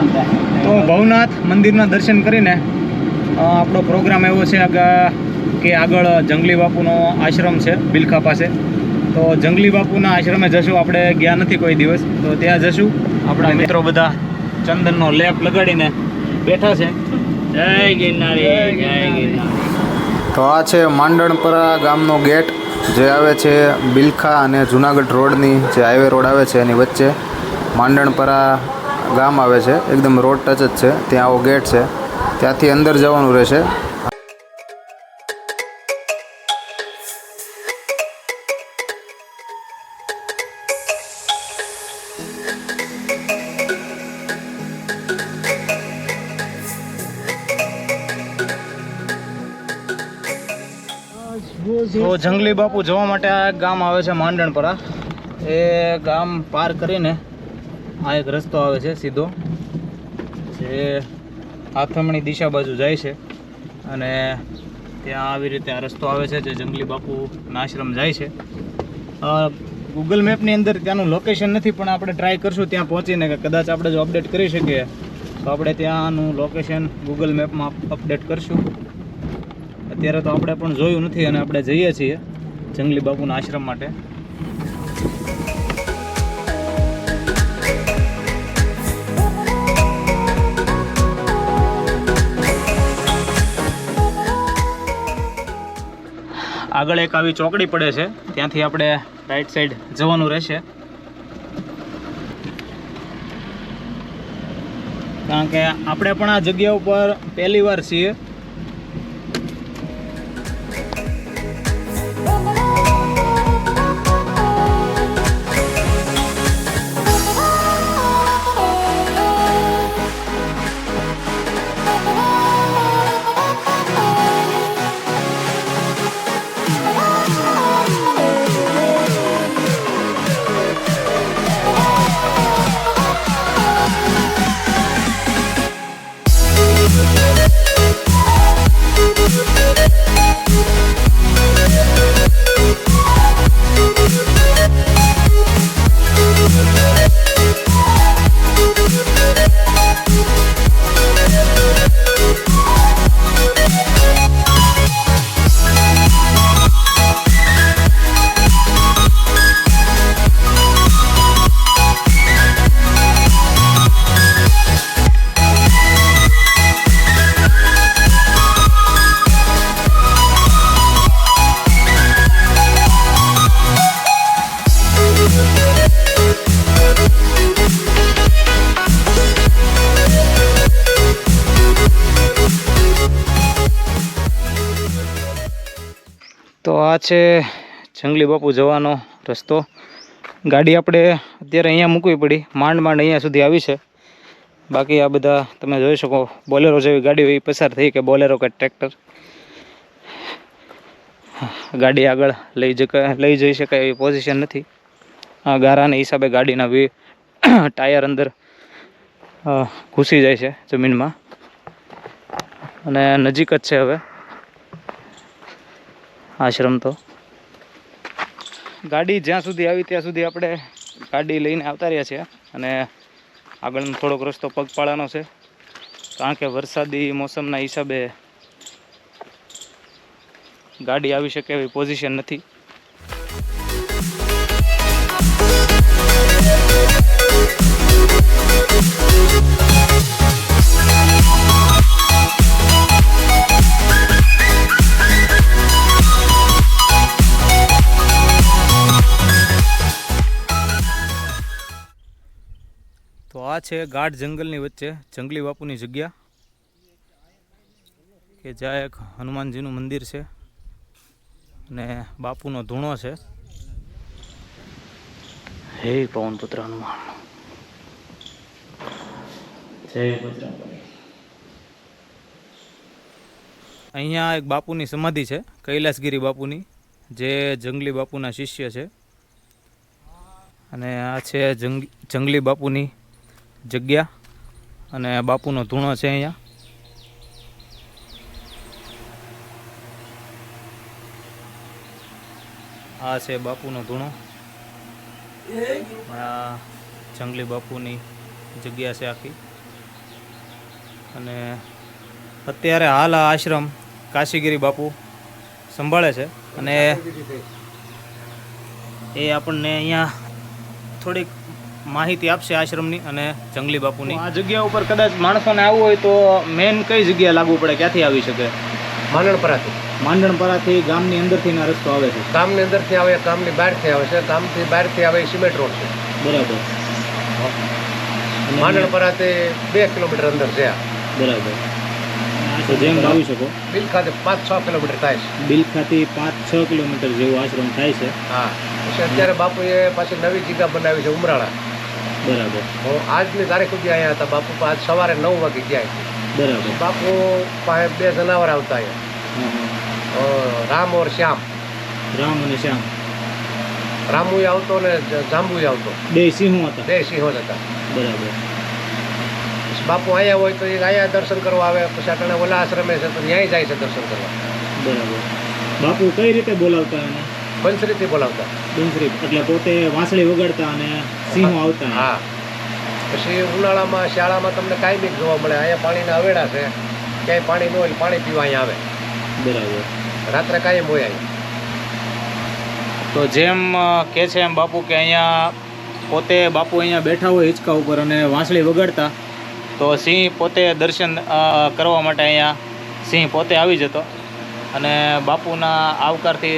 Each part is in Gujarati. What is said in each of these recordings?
તો ભવનાથ મંદિરના દર્શન કરીને આપણો પ્રોગ્રામ એવો છે કે- કે આગળ જંગલી બાપુનો આશ્રમ છે બિલખા પાસે. તો જંગલી બાપુના આશ્રમે જશું આપણે ગયા નથી કોઈ દિવસ. તો ત્યાં જશું. આપણા મિત્રો બધા ચંદનનો લેપ લગાડીને બેઠા છે. જય ગિરનારી જય ગિરનારી. તો આ છે માંડણપરા ગામનો ગેટ જે આવે છે બિલખા અને જુનાગઢ રોડની જે હાઈવે રોડ આવે છે એની વચ્ચે. માંડણપરા ગામ આવે છે, એકદમ રોડ ટચ જ છે, ત્યાં આવો ગેટ છે, ત્યાંથી અંદર જવાનું રહેશે. તો જંગલી બાપુ જવા માટે આ ગામ આવે છે માંડણપરા. એ ગામ પાર કરીને આ એક રસ્તો આવે છે સીધો, જે આથમણી દિશા બાજુ જાય છે અને ત્યાં આવી રીતે આ રસ્તો આવે છે જે જંગલી બાપુના આશ્રમ જાય છે. ગૂગલ મેપની અંદર ત્યાંનું લોકેશન નથી, પણ આપણે ટ્રાય કરશું ત્યાં પહોંચીને કે કદાચ આપણે જો અપડેટ કરી શકીએ. તો આપણે ત્યાંનું લોકેશન ગૂગલ મેપમાં અપડેટ કરશું. અત્યારે તો આપણે પણ જોયું નથી અને આપણે જઈએ છીએ જંગલી બાપુના આશ્રમ માટે. આગળ એક આવી ચોકડી પડે છે. ત્યાંથી આપણે રાઈટ સાઈડ જવાનું રહેશે. કારણ કે આપણે પણ આ જગ્યા ઉપર પહેલી વાર છીએ. આ છે જંગલી બાપુ જવાનો રસ્તો. ગાડી આપણે અત્યારે અહીંયા મૂકવી પડી. માંડ માંડ અહીંયા સુધી આવી છે. બાકી આ બધા તમે જોઈ શકો, બોલેરો જેવી ગાડી હોય પસાર થઈ કે બોલેરો કે ટ્રેક્ટર. ગાડી આગળ લઈ જકા, લઈ જઈ શકાય એવી પોઝિશન નથી. આ ગારાના હિસાબે ગાડીના વી, ટાયર અંદર ઘૂસી જાય છે જમીનમાં. અને નજીક જ છે હવે. આશ્રમ તો ગાડી જ્યાં સુધી આવી ત્યાં સુધી આપણે ગાડી લઈને આવતા રહ્યા છીએ અને આગળનો થોડોક રસ્તો પગપાળાનો છે. કારણ કે વરસાદી મોસમના હિસાબે ગાડી આવી શકે એવી પોઝિશન નથી. તો આ છે ગાઢ જંગલની વચ્ચે જંગલી બાપુની જગ્યા. કે જ્યાં એક હનુમાનજીનું મંદિર છે અને બાપુનો ધૂણો છે. હે પવનપુત્ર હનુમાન. અહીંયા એક બાપુની સમાધિ છે કૈલાસગીરી બાપુની જે જંગલી બાપુના શિષ્ય છે. અને આ છે જંગ જંગલી બાપુની જગ્યા અને બાપુનો ધૂણો છે અહીંયા. આ છે બાપુનો ધૂણો. આ જંગલી બાપુની જગ્યા છે આખી. અને અત્યારે હાલ આ આશ્રમ કાશીગીરી બાપુ સંભાળે છે. અને એ આપણને અહીંયા થોડીક માહિતી આપશે આશ્રમની અને જંગલી બાપુની. આ જગ્યા ઉપર કદાચ માણસોને આવવું હોય તો મેન કઈ જગ્યા લાગવું પડે? ક્યાંથી આવી શકે? માંડણપરાથી. માંડણપરાથી ગામની અંદરથી ના રસ્તો આવે છે. ગામની અંદરથી આવે ગામની બહારથી આવે છે. ગામથી બહારથી આવે સિમેન્ટ રોડ છે. બરાબર. માંડણપરાથી બે કિલોમીટર અંદર છે બરાબર. તો જેમ આવી શકો. બિલખાથી પાંચ છ કિલોમીટર થાય છે. બિલખાથી પાંચ છ કિલોમીટર જેવું આશ્રમ થાય છે. હા. પછી અત્યારે બાપુએ પાછી નવી જગ્યા બનાવી છે ઉમરાળા. બરાબર. હું આજની તારીખ સુધી અહીંયા હતા બાપુ આજ સવારે નવ વાગે ગયા. બરાબર. બાપુ પાસે બે જનાવર આવતા અહીંયા રામ ઓર શ્યામ. રામ અને શ્યામ. રામુય આવતો ને જાંબુ જાંબુય આવતો. બે સિંહો હતા. બે સિંહો જ હતા. બરાબર. બાપુ અહીંયા હોય તો એ અહીંયા દર્શન કરવા આવે પછી આપણે ઓલા આશ્રમે છે તો ત્યાંય જાય છે દર્શન કરવા. બરાબર. બાપુ કઈ રીતે બોલાવતા એને? બંસરીથી બોલાવતા. બંસરી. એટલે પોતે વાંસળી વગાડતા અને સિંહો આવતા. હા. પછી ઉનાળામાં શાળામાં તમને કાંઈ બી જોવા મળે. અહીંયા પાણીના અવેડા છે. ક્યાંય પાણી ન હોય પાણી પીવા અહીંયા આવે. બરાબર. રાત્રે કાંઈ હોય અહીંયા તો જેમ કે છે એમ બાપુ કે અહીંયા પોતે બાપુ અહીંયા બેઠા હોય હિંચકા ઉપર અને વાંસળી વગાડતા તો સિંહ પોતે દર્શન કરવા માટે અહીંયા સિંહ પોતે આવી જતો. અને બાપુના આવકારથી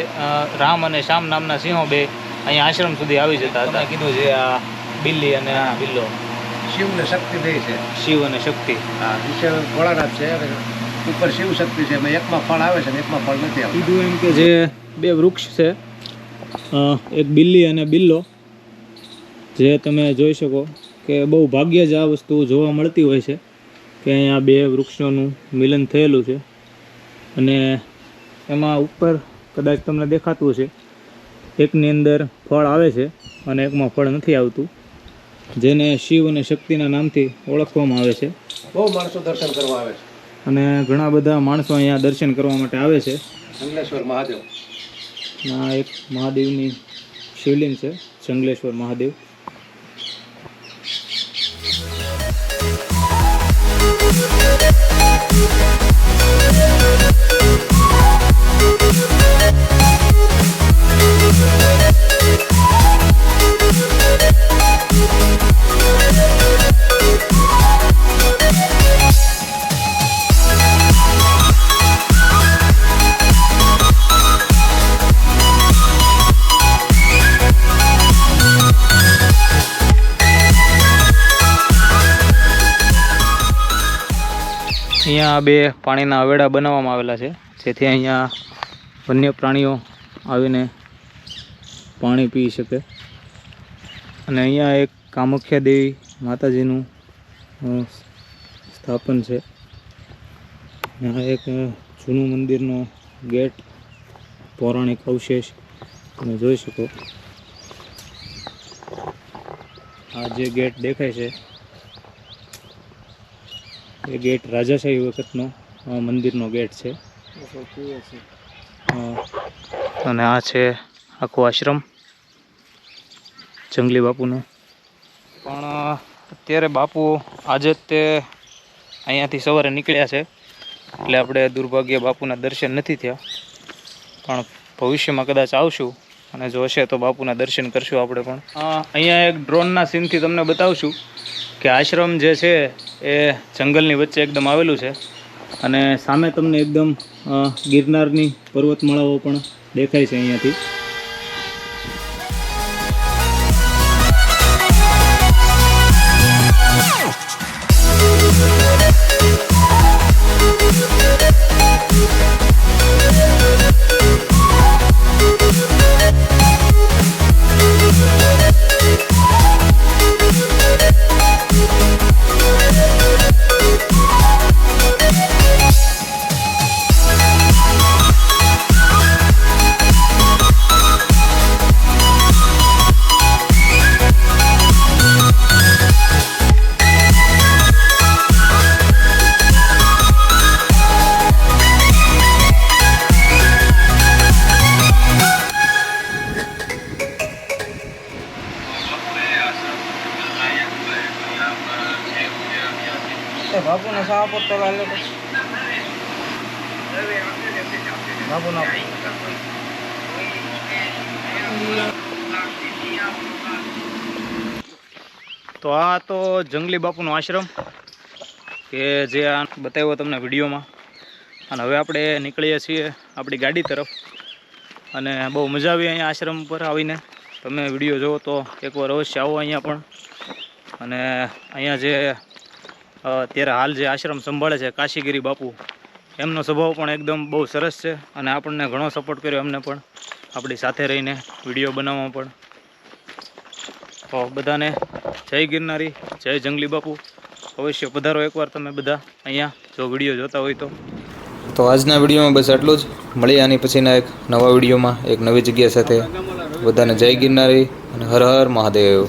રામ અને શ્યામ નામના સિંહો બે અહીંયા આશ્રમ સુધી આવી જતા હતા. કીધું છે આ બિલ્લી અને આ બિલ્લો. શિવને શક્તિ થઈ છે. શિવ અને શક્તિ. હા વિશે ભોળાનાથ છે ઉપર શિવ શક્તિ છે એમાં એકમાં ફળ આવે છે ને એકમાં ફળ નથી આવતું. કીધું એમ કે જે બે વૃક્ષ છે એક બિલ્લી અને બિલ્લો જે તમે જોઈ શકો કે બહુ ભાગ્યે જ આ વસ્તુ જોવા મળતી હોય છે કે અહીંયા બે વૃક્ષોનું મિલન થયેલું છે. અને એમાં ઉપર કદાચ તમને દેખાતું હશે. એકની અંદર ફળ આવે છે અને એકમાં ફળ નથી આવતું. જેને શિવ અને શક્તિના નામથી ઓળખવામાં આવે છે. બહુ માણસો દર્શન કરવા આવે છે. અને ઘણા બધા માણસો અહીંયા દર્શન કરવા માટે આવે છે. જંગલેશ્વર મહાદેવ. આ એક મહાદેવની શિવલિંગ છે જંગલેશ્વર મહાદેવ. અહીંયા બે પાણીના અવેડા બનાવવામાં આવેલા છે. જેથી અહીંયા વન્ય પ્રાણીઓ આવીને પાણી પી શકે. અને અહીંયા એક કામખ્યા દેવી માતાજીનું સ્થાપન છે. એક જૂનું મંદિરનો ગેટ પૌરાણિક અવશેષ તમે જોઈ શકો. આ જે ગેટ દેખાય છે એ ગેટ રાજાશાહી વખતનો મંદિરનો ગેટ છે. અને આ છે આખો આશ્રમ. જંગલી બાપુનો. પણ, અત્યારે બાપુ આજે તે અહીંયાથી સવારે નીકળ્યા છે. એટલે આપણે દુર્ભાગ્ય બાપુના દર્શન નથી થયા. પણ ભવિષ્યમાં કદાચ આવશું. અને જો હશે તો બાપુના દર્શન કરશું આપણે પણ. અહીંયા એક ડ્રોનના સીનથી તમને બતાવશું કે આશ્રમ જે છે એ જંગલની વચ્ચે એકદમ આવેલું છે. અને સામે તમને એકદમ ગિરનારની પર્વતમાળાઓ પણ દેખાય છે અહીંયાથી. તો. આ તો જંગલી બાપુનો આશ્રમ, કે જે આ બતાવ્યો તમને વિડીયોમાં. અને હવે આપણે નીકળીએ છીએ આપણી ગાડી તરફ. અને બહુ મજા આવી અહીંયા આશ્રમ પર આવીને. તમે વીડિયો જુઓ તો એકવાર અવશ્ય આવો અહીંયા પણ. અને અહીંયા જે અ, અત્યારે હાલ જે આશ્રમ સંભાળે છે કાશીગીરી બાપુ એમનો સ્વભાવ પણ એકદમ બહુ સરસ છે અને આપણને ઘણો સપોર્ટ કર્યો એમને પણ. આપણી સાથે રહીને વીડિયો બનાવવામાં પણ. તો બધાને જય ગિરનારી જય જંગલી બાપુ. અવશ્ય પધારો એકવાર તમે બધા અહીંયા જો વીડિયો જોતા હોય તો. તો આજના વિડીયોમાં બસ આટલું જ. મળીએ આની પછીના એક નવા વિડીયોમાં એક નવી જગ્યા સાથે. બધાને જય ગિરનારી અને હર હર મહાદેવ.